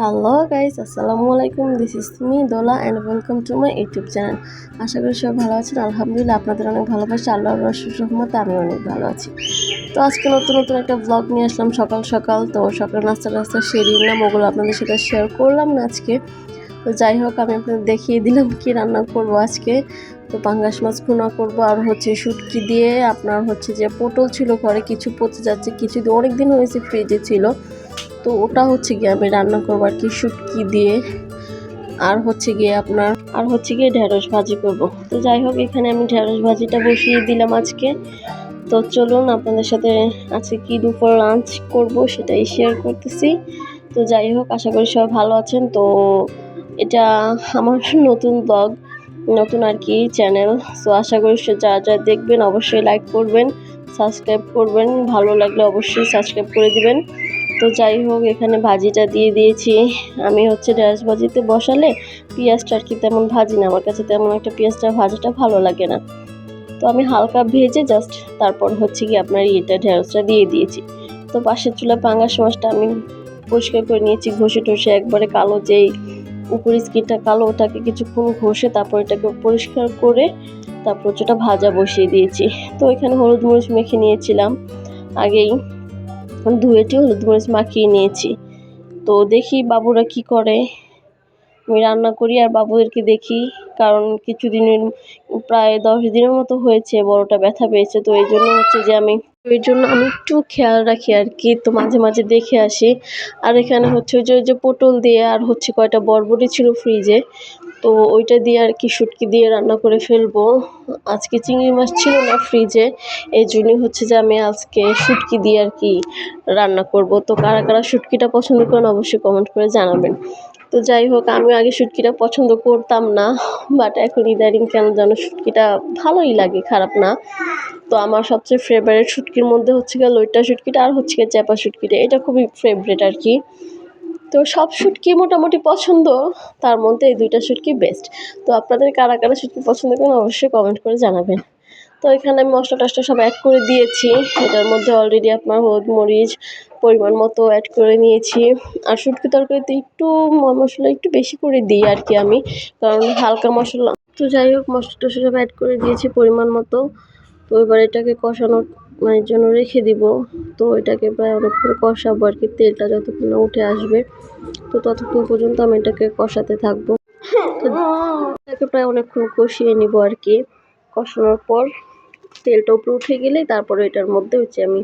Hello guys আসসালামু আলাইকুম this is me Dola and welcome to my YouTube channel আশা করি সবাই ভালো আছেন। আলহামদুলিল্লাহ, আপনাদের অনেক ভালোবাসা। আল্লাহর রসুর রহমতে আমি অনেক ভালো আছি। তো আজকে নতুন নতুন একটা ব্লগ নিয়ে আসলাম সকাল সকাল। তো সকাল নাস্তা টাস্তা সেরে নিলাম। ওগুলো আপনাদের সাথে শেয়ার করলাম না আজকে। তো যাই হোক, আমি আপনাদের দেখিয়ে দিলাম কি রান্না করব আজকে। তো পাঙ্গাস মাছ ভুনা করব। আর হচ্ছে শুটকি দিয়ে আপনার হচ্ছে যে পটল ছিল ঘরে, কিছু পচে যাচ্ছে, কিছু অনেক দিন হয়েছে ফ্রিজে ছিল। তো ওটা হচ্ছে গিয়ে আমি রান্না করব আর কি শুটকি দিয়ে। আর হচ্ছে গিয়ে আপনার, আর হচ্ছে গিয়ে ঢেঁড়স ভাজি করব। তো যাই হোক, এখানে আমি ঢেঁড়স ভাজিটা বসিয়ে দিলাম আজকে। তো চলুন, আপনাদের সাথে আজকে কি দুপুর লাঞ্চ করব সেটাই শেয়ার করতেছি। তো যাই হোক, আশা করি সবাই ভালো আছেন। তো এটা আমার নতুন ব্লগ নতুন আর কি চ্যানেল তো আশা করি সে যা যা দেখবেন, অবশ্যই লাইক করবেন সাবস্ক্রাইব করবেন। ভালো লাগলে অবশ্যই সাবস্ক্রাইব করে দিবেন। তো যাই হোক, এখানে ভাজিটা দিয়ে দিয়েছি। আমি হচ্ছে ঢেঁড়স ভাজিতে বসালে পেঁয়াজটা আর কি তেমন ভাজি না। আমার কাছে তেমন একটা পেঁয়াজটা ভাজাটা ভালো লাগে না। তো আমি হালকা ভেজে জাস্ট তারপর হচ্ছে কি আপনার ইয়েটা, ঢেঁড়সটা দিয়ে দিয়েছি। তো পাশের চুলা পাঙ্গাস মাছটা আমি পরিষ্কার করে নিয়েছি। ঘষে টষে একবারে কালো যেই উপরের স্কিনটা কালো, ওটাকে কিছুক্ষণ ঘষে তারপর এটাকে পরিষ্কার করে তারপর ওটা ভাজা বসিয়ে দিয়েছি। তো এখানে হলুদ মরিচ মেখে নিয়েছিলাম। আগেই ধুয়েটি হলুদ মরিচ মাখিয়ে নিয়েছি। তো দেখি বাবুরা কি করে। আমি রান্না করি আর বাবুদেরকে দেখি, কারণ কিছুদিনের, প্রায় দশ দিনের মতো হয়েছে, বড়টা ব্যথা পেয়েছে। তো এই জন্য হচ্ছে যে আমি এর জন্য আমি একটু খেয়াল রাখি আর কি, তো মাঝে মাঝে দেখে আসি। আর এখানে হচ্ছে যে যে পটল দিয়ে আর হচ্ছে কয়টা বরবটি ছিল ফ্রিজে তো ওইটা দিয়ে আর কি শুটকি দিয়ে রান্না করে ফেলব। আজকে চিংড়ি মাছ ছিল না ফ্রিজে এই জন্যই হচ্ছে যে আমি আজকে শুটকি দিয়ে আর কি রান্না করব। তো কারা কারা শুটকিটা পছন্দ করেন অবশ্যই কমেন্ট করে জানাবেন। তো যাই হোক আমি আগে শুটকিটা পছন্দ করতাম না বাট এখন ইদারিং কেন যেন শুটকিটা ভালোই লাগে, খারাপ না। তো আমার সবচেয়ে ফেভারিট শুটকির মধ্যে হচ্ছে গিয়ে লইটা শুটকিটা আর হচ্ছে গিয়ে চ্যাপা শুটকিটা, এটা খুবই ফেভারিট আর কি। তো সব শুটকি মোটামুটি পছন্দ, তার মধ্যে এই দুইটা শুটকি বেস্ট তো আপনাদের কারা কারা শুটকি পছন্দ করেন অবশ্যই কমেন্ট করে জানাবেন। তো এখানে আমি মশলা টশলা সব অ্যাড করে দিয়েছি। এটার মধ্যে অলরেডি আপনার হলুদ, মরিচ পরিমাণ মতো অ্যাড করে নিয়েছি। আর শুটকি তরকারিতে একটু মশলা একটু বেশি করে দিই আর কি আমি, কারণ হালকা মশলা। তো যাই হোক, মশলা টশলা সব অ্যাড করে দিয়েছি পরিমাণ মতো। তো এবার এটাকে কষানোর মানে জন্য রেখে দিব। তো এটাকে প্রায় অনেকক্ষণ কষাবো আর কি। তেলটা যতক্ষণ না উঠে আসবে তো ততক্ষণ পর্যন্ত আমি এটাকে কষাতে থাকব। তো এটাকে প্রায় অনেকক্ষণ কষিয়ে নিব আর কি। কষানোর পর তেলটা উপরে উঠে গেলেই তারপরে এটার মধ্যে হচ্ছে আমি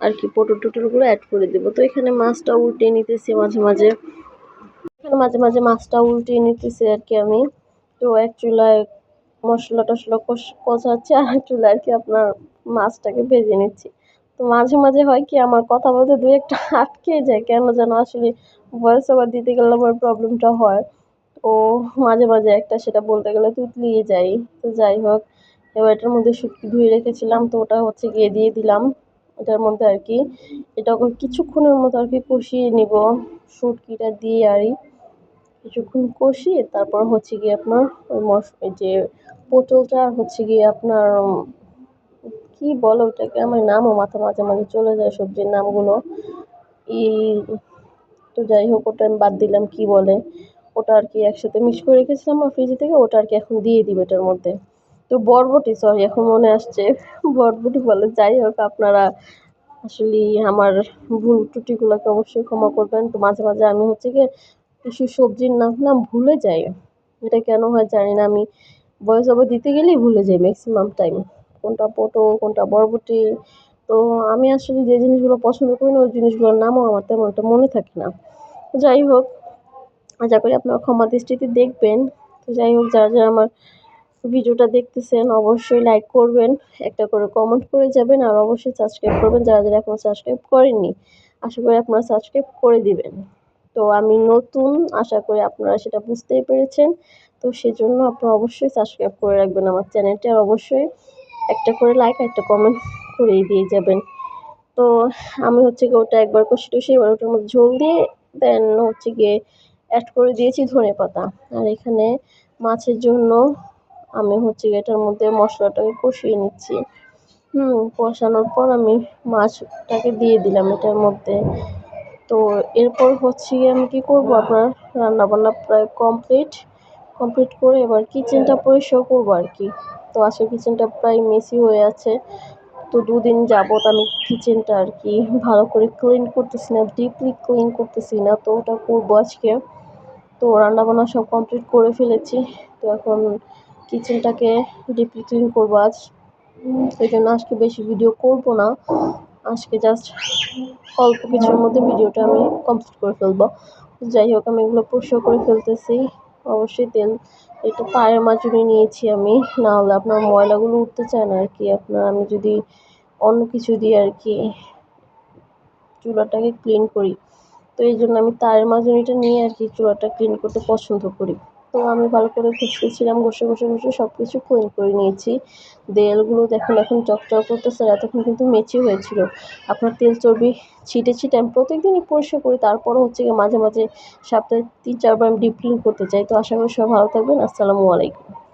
আর কি পটল টটলগুলো অ্যাড করে দেবো। তো এখানে মাছটা উল্টে নিতেছি মাঝে মাঝে। এখানে মাঝে মাঝে মাছটা উল্টে নিতেছি আর কি আমি। তো এক চুলায় মশলা টশলা কষাচ্ছি আর এক চুলায় আর কি আপনার মাছটাকে ভেজে নিচ্ছি। তো মাঝে মাঝে হয় কি আমার কথা বলতে দু একটা আটকে যায়। কেন যেন আসলে ভয়েস ওভার দিতে গেলে আমার প্রবলেমটা হয়। ও মাঝে মাঝে একটা সেটা বলতে গেলে তুতলিয়ে যাই। তো যাই হোক, এবার এটার মধ্যে শুটকি ধুয়ে রেখেছিলাম, তো ওটা হচ্ছে গিয়ে দিয়ে দিলাম। এটার মধ্যে আর কি, এটা কিছুক্ষণের মতো আর কি কষিয়ে নিব। শুটকিটা দিয়ে আরই কিছুক্ষণ কষিয়ে তারপর হচ্ছে গিয়ে আপনার ওই মশ যে, পটলটা হচ্ছে গিয়ে আপনার কি বলো ওটাকে আমার নামও মাথা মাঝে মাঝে চলে যায় সবজির নামগুলো। ই, তো যাই হোক, ওটা আমি বাদ দিলাম কি বলে। ওটা আর কি একসাথে মিক্স করে রেখেছিলাম আমার ফ্রিজে থেকে, ওটা আর কি এখন দিয়ে দিবে এটার মধ্যে। তো বরবটি সরি এখন মনে আসছে। বরবটি বলে, যাই হোক, আপনারা আসলে আমার ভুল ত্রুটিগুলোকে অবশ্যই ক্ষমা করবেন। তো মাঝে মাঝে আমি হচ্ছে গিয়ে কিছু সবজির নাম নাম ভুলে যাই। এটা কেন হয় জানি না, আমি ভয়েস ওভার দিতে গেলেই ভুলে যাই ম্যাক্সিমাম টাইম কোনটা পটল, কোনটা বরবটি। তো আমি আসলে যে জিনিসগুলো পছন্দ করি না, ওই জিনিসগুলোর নামও আমার তেমন একটা মনে থাকে না। যাই হোক, আশা করি আপনারা ক্ষমা দৃষ্টিতে দেখবেন। তো যাই হোক, যারা যারা আমার ভিডিওটা দেখতেছেন, অবশ্যই লাইক করবেন, একটা করে কমেন্ট করে যাবেন, আর অবশ্যই সাবস্ক্রাইব করবেন, যারা যারা এখনও সাবস্ক্রাইব করেননি, আশা করি আপনারা সাবস্ক্রাইব করে দিবেন। তো আমি নতুন, আশা করি আপনারা সেটা বুঝতেই পেরেছেন। তো সেজন্য আপনারা অবশ্যই সাবস্ক্রাইব করে রাখবেন আমার চ্যানেলটি আর অবশ্যই একটা করে লাইক একটা কমেন্ট করেই দিয়ে যাবেন। তো আমি হচ্ছে গিয়ে ওটা একবার কষি টষি এবার ওটার মধ্যে ঝোল দিয়ে দেন হচ্ছে গিয়ে অ্যাড করে দিয়েছি ধনে পাতা। আর এখানে মাছের জন্য আমি হচ্ছে গিয়ে এটার মধ্যে মশলাটাকে কষিয়ে নিচ্ছি। হুম, কষানোর পর আমি মাছটাকে দিয়ে দিলাম এটার মধ্যে। তো এরপর হচ্ছে গিয়ে আমি কী করব? আপনার রান্নাবান্না প্রায় কমপ্লিট কমপ্লিট করে এবার কিচেনটা পরিষ্কার করব আর কি। তো আসলে কিচেনটা প্রায় মেসি হয়ে আছে। তো দুদিন যাবত আমি কিচেনটা আর কি ভালো করে ক্লিন করতেছি না ডিপলি ক্লিন করতেছি না, তো ওটা করব আজকে। তো রান্নাবান্না সব কমপ্লিট করে ফেলেছি। তো এখন কিচেনটাকে ডিপলি ক্লিন করব আজ। সেই জন্য আজকে বেশি ভিডিও করব না। আজকে জাস্ট অল্প কিছুর মধ্যে ভিডিওটা আমি কমপ্লিট করে ফেলব। যাই হোক, আমি এগুলো পরিষ্কার করে ফেলতেছি। অবশ্যই তেল একটু পায়ের মাজুনি নিয়েছি আমি, না হলে আপনার ময়লাগুলো উঠতে চায় না আর কি আপনার আমি যদি অন্য কিছু দিয়ে আর কি চুলাটাকে ক্লিন করি। তো এই জন্য আমি তারের মাজুনিটা নিয়ে আর কি চুলাটা ক্লিন করতে পছন্দ করি। তো আমি ভালো করে ঘষতেছিলাম ঘষে ঘষে ঘষে সব কিছু ক্লিন করে নিয়েছি। দেয়ালগুলো দেখুন, এখন চকচক করতেছে, এতক্ষণ কিন্তু মেচি হয়েছিল। আপনার তেল চর্বি ছিটে ছিটে আমি প্রত্যেকদিনই পরিষ্কার করি, তারপরও হচ্ছে গিয়ে মাঝে মাঝে সপ্তাহে তিন, চারবার আমি ডিপ ক্লিন করতে চাই। তো আশা করি সব ভালো থাকবেন, আসসালামু আলাইকুম।